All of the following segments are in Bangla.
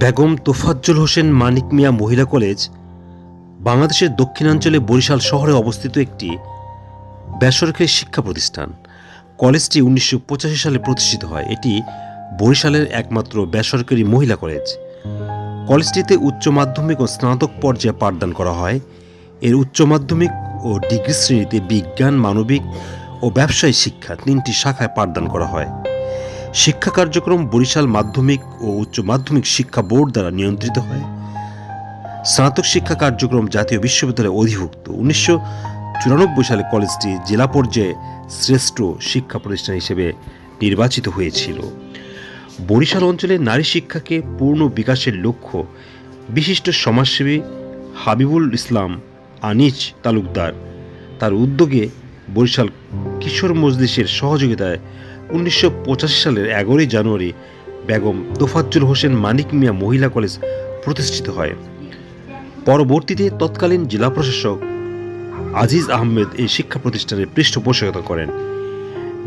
বেগম তোফাজ্জল হোসেন মানিক মিয়া মহিলা কলেজ, বাংলাদেশের দক্ষিণাঞ্চলে বরিশাল শহরে অবস্থিত একটি বেসরকারি শিক্ষা প্রতিষ্ঠান। কলেজটি উনিশশো পঁচাশি সালে প্রতিষ্ঠিত হয়। এটি বরিশালের একমাত্র বেসরকারি মহিলা কলেজ। কলেজটিতে উচ্চ মাধ্যমিক ও স্নাতক পর্যায়ে পাঠদান করা হয়। এর উচ্চ মাধ্যমিক ও ডিগ্রি শ্রেণীতে বিজ্ঞান, মানবিক ও ব্যবসায়ী শিক্ষা তিনটি শাখায় পাঠদান করা হয়। শিক্ষা কার্যক্রম বরিশাল মাধ্যমিক ও উচ্চ মাধ্যমিক শিক্ষা বোর্ড দ্বারা নিয়ন্ত্রিত হয়। স্নাতক শিক্ষা কার্যক্রম জাতীয় বিশ্ববিদ্যালয়ে অধিভুক্ত। উনিশশো চুরানব্বই সালে কলেজটি জেলা পর্যায়ে শ্রেষ্ঠ শিক্ষা প্রতিষ্ঠান হিসেবে নির্বাচিত হয়েছিল। বরিশাল অঞ্চলে নারী শিক্ষাকে পূর্ণ বিকাশের লক্ষ্য বিশিষ্ট সমাজসেবী হাবিবুল ইসলাম আনিচ তালুকদার। তার উদ্যোগে বরিশাল কিশোর মজলিসের সহযোগিতায় উনিশশো পঁচাশি সালের এগারোই জানুয়ারি বেগম তোফাজ্জুল হোসেন মানিক মিয়া মহিলা কলেজ প্রতিষ্ঠিত হয়। পরবর্তীতে তৎকালীন জেলা প্রশাসক আজিজ আহমেদ এই শিক্ষা প্রতিষ্ঠানের পৃষ্ঠপোষকতা করেন।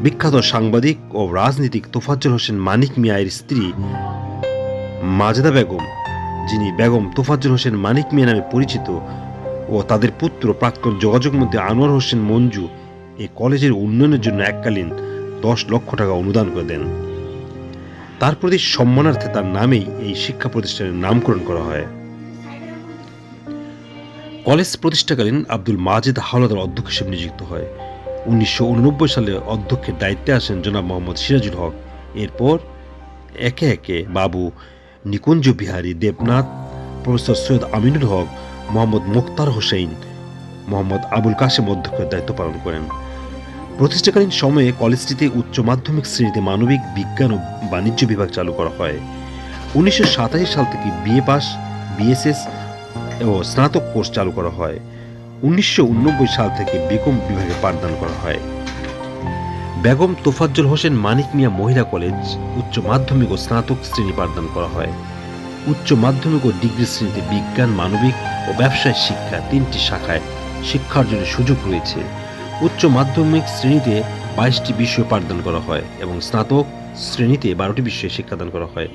বিখ্যাত সাংবাদিক ও রাজনীতিক তোফাজ্জল হোসেন মানিক মিয়ায়ের স্ত্রী মাজেদা বেগম, যিনি বেগম তোফাজ্জল হোসেন মানিক মিয়া নামে পরিচিত ও তাদের পুত্র প্রাক্তন যোগাযোগ মধ্যে আনোয়ার হোসেন মঞ্জু এই কলেজের উন্নয়নের জন্য এককালীন দশ লক্ষ টাকা অনুদান করে দেন। তার প্রতি সম্মানার্থে তার নামেই এই শিক্ষা প্রতিষ্ঠানের নামকরণ করা হয়। কলেজ প্রতিষ্ঠাকালীন আব্দুল মাজেদ হাওলাদার অধ্যক্ষ হিসেবে নিযুক্ত হয়। উনিশশো উননব্বই সালে অধ্যক্ষের দায়িত্বে আসেন জনাব মোহাম্মদ সিরাজুল হক। এরপর একে একে বাবু নিকুঞ্জ বিহারী দেবনাথ, প্রফেসর সৈয়দ আমিনুল হক, মোহাম্মদ মুক্তার হোসেন মোহাম্মদ আবুল কাশেম অধ্যক্ষের দায়িত্ব পালন করেন। প্রতিষ্ঠাকালীন সময়ে কলেজটিতে উচ্চ মাধ্যমিক শ্রেণীতে মানবিক বিজ্ঞান ও বাণিজ্য বিভাগ চালু করা হয়। উনিশশো সাতাশি সাল থেকে বিএ পাস, বিএসএস ও স্নাতক কোর্স চালু করা হয়। উনিশশো উননব্বই সাল থেকে বিকম বিভাগে পাঠদান করা হয়। বেগম তোফাজ্জল হোসেন মানিক মিয়া মহিলা কলেজ উচ্চ মাধ্যমিক ও স্নাতক শ্রেণি পাঠদান করা হয়। উচ্চ মাধ্যমিক ও ডিগ্রি শ্রেণীতে বিজ্ঞান, মানবিক ও ব্যবসায় শিক্ষা তিনটি শাখায় শিক্ষার জন্য সুযোগ রয়েছে। উচ্চ মাধ্যমিক শ্রেণীতে বাইশটি বিষয় পাঠদান করা হয় এবং স্নাতক শ্রেণীতে বারোটি বিষয়ে শিক্ষাদান করা হয়।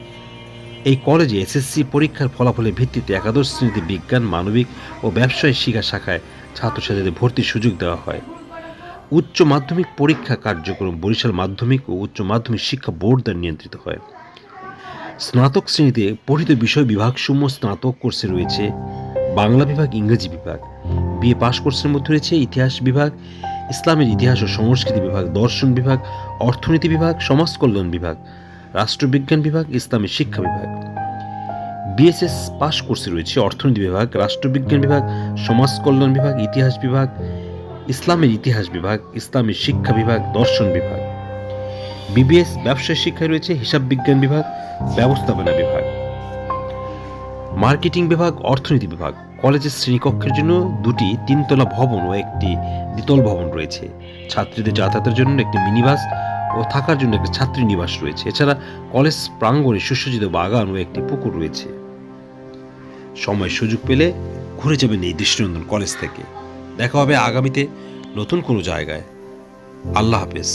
এই কলেজে এসএসসি পরীক্ষার ফলাফলের ভিত্তিতে একাদশ শ্রেণীতে বিজ্ঞান, মানবিক ও ব্যবসায় শিক্ষা শাখায় ছাত্রছাত্রীদের ভর্তির সুযোগ দেওয়া হয়। উচ্চ মাধ্যমিক পরীক্ষা কার্যক্রম বরিশাল মাধ্যমিক ও উচ্চ মাধ্যমিক শিক্ষা বোর্ড দ্বারা নিয়ন্ত্রিত হয়। স্নাতক শ্রেণীতে পঠিত বিষয় বিভাগসমূহ স্নাতক কোর্সে রয়েছে। বাংলা বিভাগ, ইংরেজি বিভাগ। বিএ পাশ কোর্সের মধ্যে রয়েছে ইতিহাস বিভাগ ইসলামের ইতিহাস ও সংস্কৃতি বিভাগ, দর্শন বিভাগ, অর্থনীতি বিভাগ সমাজ কল্যাণ বিভাগ, রাষ্ট্রবিজ্ঞান বিভাগ, ইসলামী শিক্ষা বিভাগ। বিএসএস পাশ কোর্সে রয়েছে অর্থনীতি বিভাগ, রাষ্ট্রবিজ্ঞান বিভাগ সমাজ কল্যাণ বিভাগ, ইতিহাস বিভাগ, ইসলামের ইতিহাস বিভাগ, ইসলামী শিক্ষা বিভাগ, দর্শন বিভাগ। বিবিএস ব্যবসায় শিক্ষায় রয়েছে হিসাব বিজ্ঞান বিভাগ, ব্যবস্থাপনা বিভাগ। মার্কেটিং বিভাগ, অর্থনীতি বিভাগ। কলেজের শ্রেণীকক্ষের জন্য দুটি তিনতলা ভবন ও একটি দ্বিতল ভবন রয়েছে। ছাত্রীদের যাতায়াতের জন্য একটি মিনিবাস ও থাকার জন্য একটি ছাত্রী নিবাস রয়েছে। এছাড়া কলেজ প্রাঙ্গণে সুসজ্জিত বাগান ও একটি পুকুর রয়েছে। সময় সুযোগ পেলে ঘুরে যাবেন এই দৃষ্টিনন্দন কলেজ থেকে। দেখা হবে আগামীতে নতুন কোনো জায়গায়। আল্লাহ হাফেজ।